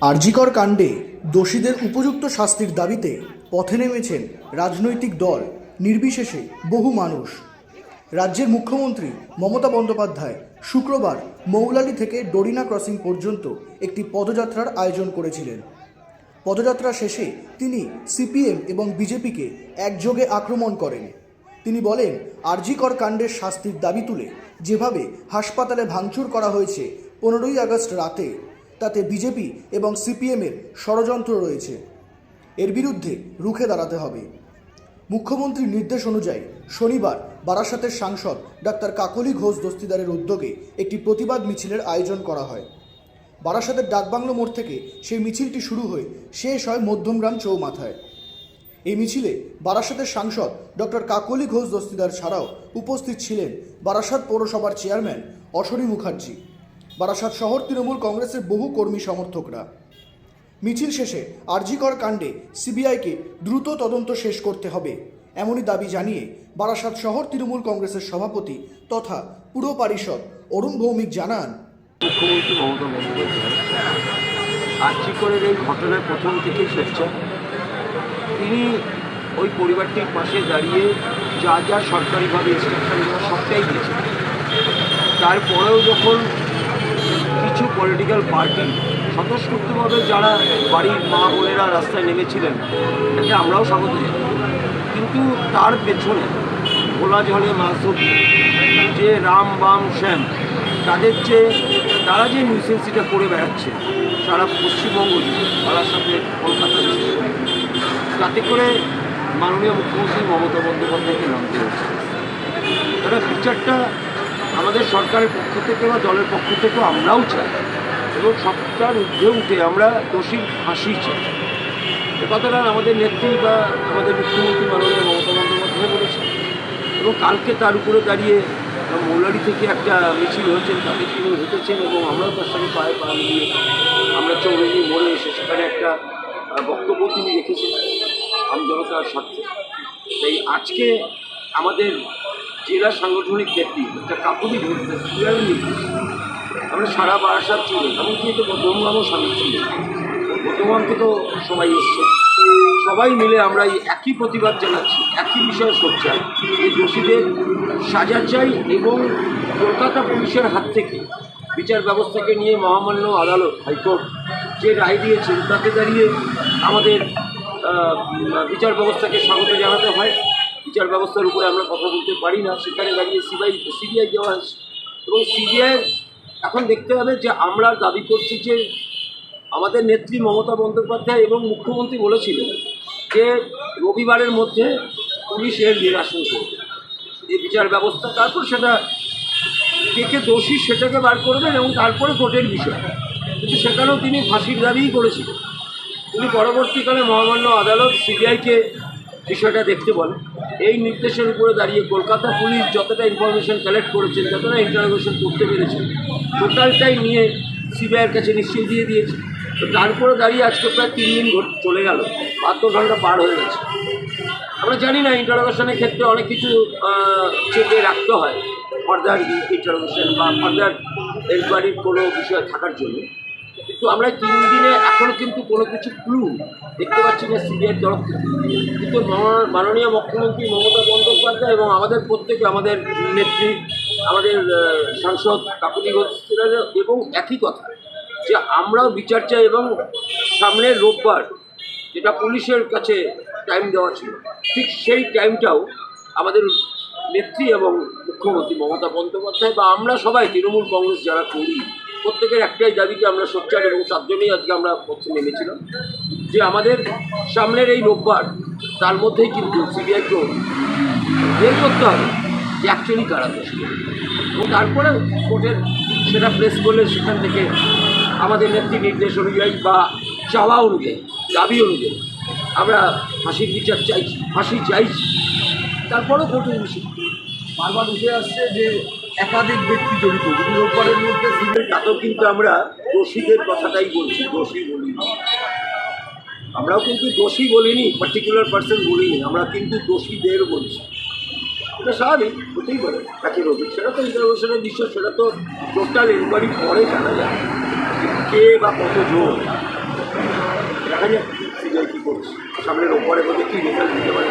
আরজিকর কাণ্ডে দোষীদের উপযুক্ত শাস্তির দাবিতে পথে নেমেছেন রাজনৈতিক দল, নির্বিশেষে বহু মানুষ। রাজ্যের মুখ্যমন্ত্রী মমতা বন্দ্যোপাধ্যায় শুক্রবার মৌলালি থেকে ডোরিনা ক্রসিং পর্যন্ত একটি পদযাত্রার আয়োজন করেছিলেন। পদযাত্রা শেষে তিনি সিপিএম এবং বিজেপিকে একযোগে আক্রমণ করেন। তিনি বলেন, আরজিকর কাণ্ডের শাস্তির দাবি তুলে যেভাবে হাসপাতালে ভাঙচুর করা হয়েছে, পনেরোই আগস্ট রাতে তাতে বিজেপি এবং সিপিএমের ষড়যন্ত্র রয়েছে। এর বিরুদ্ধে রুখে দাঁড়াতে হবে। মুখ্যমন্ত্রীর নির্দেশ অনুযায়ী শনিবার বারাসাতের সাংসদ ডাক্তার কাকলি ঘোষ দস্তিদারের উদ্যোগে একটি প্রতিবাদ মিছিলের আয়োজন করা হয়। বারাসাতের ডাকবাংলো মোড় থেকে সেই মিছিলটি শুরু হয়ে শেষ হয় মধ্যমগ্রাম চৌমাথায়। এই মিছিলে বারাসাতের সাংসদ ডক্টর কাকলি ঘোষ দস্তিদার ছাড়াও উপস্থিত ছিলেন বারাসাত পৌরসভার চেয়ারম্যান অশরী মুখার্জি। বারাসাত শহর তৃণমূল কংগ্রেসের বহু কর্মী সমর্থকরা। মিছিল শেষে আরজিকর কাণ্ডে সিবিআইকে দ্রুত তদন্ত শেষ করতে হবে, এমনই দাবি জানিয়ে বারাসাত শহর তৃণমূল কংগ্রেসের সভাপতি তথা পুর পারিষদ অরুণ ভৌমিক জানান। মুখ্যমন্ত্রী আর্চিকরের এই ঘটনায় প্রথম থেকেই সোচ্চার তিনি ওই পরিবারটির পাশে দাঁড়িয়ে যা যা সরকারিভাবে ইনস্ট্রাকশন দেওয়া সবটাই দিয়েছেন। তারপরেও যখন কিছু পলিটিক্যাল পার্টি স্বতঃস্ফূর্তভাবে যারা বাড়ির মা বোনেরা রাস্তায় নেমেছিলেন তাকে আমরাও স্বাগত কিন্তু তার পেছনে ভোলা জলে মাসুদ যে রাম বাম শ্যাম, তাদের যে, তারা যে নিউসেন্সিটা করে বেড়াচ্ছে, সারা পশ্চিমবঙ্গ জুড়ে তার সাথে কলকাতা তাতে করে মাননীয় মুখ্যমন্ত্রী মমতা বন্দ্যোপাধ্যায়কে নামতে হচ্ছে। তারা বিচারটা আমাদের সরকারের পক্ষ থেকে বা দলের পক্ষ থেকেও আমরাও চাই এবং সবটার ঊর্ধ্বে উঠে আমরা দোষীর ফাঁসি চাই। এ কথাটা আমাদের নেত্রী বা আমাদের মুখ্যমন্ত্রী মাননীয় মমতা বন্দ্যোপাধ্যায় বলেছেন এবং কালকে তার উপরে দাঁড়িয়ে মৌলারি থেকে একটা মিছিল হয়েছেন তাতে তিনি হেঁটেছেন এবং আমরাও তার সঙ্গে পায়ে পা মিলিয়ে আমরা চৌরানি মোড়ে এসে সেখানে একটা বক্তব্য তিনি রেখেছেন। আমজনতার স্বার্থে। তাই আজকে আমাদের জেলা সাংগঠনিক ব্যক্তি, একটা কীভাবে নির্দেশ আমরা সারা বারাসাত ছিল এমনকি তো বর্ধমানও সামিল ছিল বর্ধমান থেকেও সবাই এসছে। সবাই মিলে আমরা এই একই প্রতিবাদ জানাচ্ছি, একই বিষয়ে সোচ্চার যে দোষীদের সাজা চাই এবং কলকাতা পুলিশের হাত থেকে বিচার ব্যবস্থাকে নিয়ে মহামান্য আদালত, হাইকোর্ট যে রায় দিয়েছেন, তাতে দাঁড়িয়ে আমাদের বিচার ব্যবস্থাকে স্বাগত জানাতে হয়। বিচার ব্যবস্থার উপরে আমরা কথা বলতে পারি না। সেখানে দাঁড়িয়ে সিবিআই সিবিআই দেওয়া হয়েছে। এবং সিবিআই এখন দেখতে হবে যে আমরা দাবি করছি যে আমাদের নেত্রী মমতা বন্দ্যোপাধ্যায় এবং মুখ্যমন্ত্রী বলেছিলেন যে রবিবারের মধ্যে পুলিশ এর নিরাসন করবে। এই বিচার ব্যবস্থা, তারপর সেটা কে কে দোষী সেটাকে বার করবেন এবং তারপরে কোর্টের বিষয়। কিন্তু সেখানেও তিনি ফাঁসির দাবিই করেছিলেন। তিনি পরবর্তীকালে মহামান্য আদালত সিবিআইকে বিষয়টা দেখতে বলেন। এই নির্দেশের উপরে দাঁড়িয়ে কলকাতা পুলিশ যতটা ইনফরমেশন কালেক্ট করেছেন যতটা ইন্টারোগেশন করতে পেরেছেন টোটালটাই নিয়ে সিবিআইয়ের কাছে নিশ্চয়ই দিয়ে দিয়েছে। তো তারপরে দাঁড়িয়ে আজকে প্রায় তিন দিন চলে গেল, বাহাত্তর ঘণ্টা পার হয়ে গেছে। আমরা জানি না ইন্টারোগেশনের ক্ষেত্রে অনেক কিছু চেপে রাখতে হয় ফার্দার ইন্টারোগেশন বা ফার্দার এনকোয়ারির কোনো বিষয় থাকার জন্য। কিন্তু আমরা তিন দিনে এখনও কিন্তু কোনো কিছু ক্লু দেখতে পাচ্ছি না সিবিআইয়ের তরফ থেকে। কিন্তু মাননীয় মুখ্যমন্ত্রী মমতা বন্দ্যোপাধ্যায় এবং আমাদের প্রত্যেকে, আমাদের নেত্রী, আমাদের সাংসদ কাকুলি এবং একই কথা যে আমরাও বিচার চাই এবং সামনের রোববার যেটা পুলিশের কাছে টাইম দেওয়া ছিল, ঠিক সেই টাইমটাও আমাদের নেত্রী এবং মুখ্যমন্ত্রী মমতা বন্দ্যোপাধ্যায় বা আমরা সবাই, তৃণমূল কংগ্রেস যারা করি প্রত্যেকের একটাই দাবিতে আমরা সোচ্চার এবং তার জন্যই আজকে আমরা পথে নেমেছিলাম। যে আমাদের সামনের এই রোববার, তার মধ্যেই কিন্তু সিবিআইকেও বের করতে হবে যে অ্যাকচুয়ালি কারা দোষী। এবং তারপরে কোর্টের সেটা প্রেস করলে সেখান থেকে আমাদের নেত্রী নির্দেশ অনুযায়ী বা চাওয়া অনুযায়ী, দাবি অনুযায়ী আমরা ফাঁসির বিচার চাইছি, ফাঁসি চাইছি। তারপরেও বিষয় বারবার উঠে আসছে যে একাধিক ব্যক্তি জড়িত। রোববারের মধ্যে সিভিল তাতেও কিন্তু আমরা দোষীদের কথাটাই বলছি, দোষী বলি আমরাও কিন্তু দোষী বলিনি পার্টিকুলার পার্সন বলিনি, আমরা কিন্তু দোষীদের বলছি। এটা স্বাভাবিক, হতেই পারে। তাকে রবি সেটা তো ইন্টারভিউশনের বিষয়, সেটা তো টোটাল এনকোয়ারি পরে জানা যায়। কে বা কত জোর? দেখা যাক সিবিআই কী করছে। সামনের ওপরে বলতে কী রেজাল্ট দিতে পারে।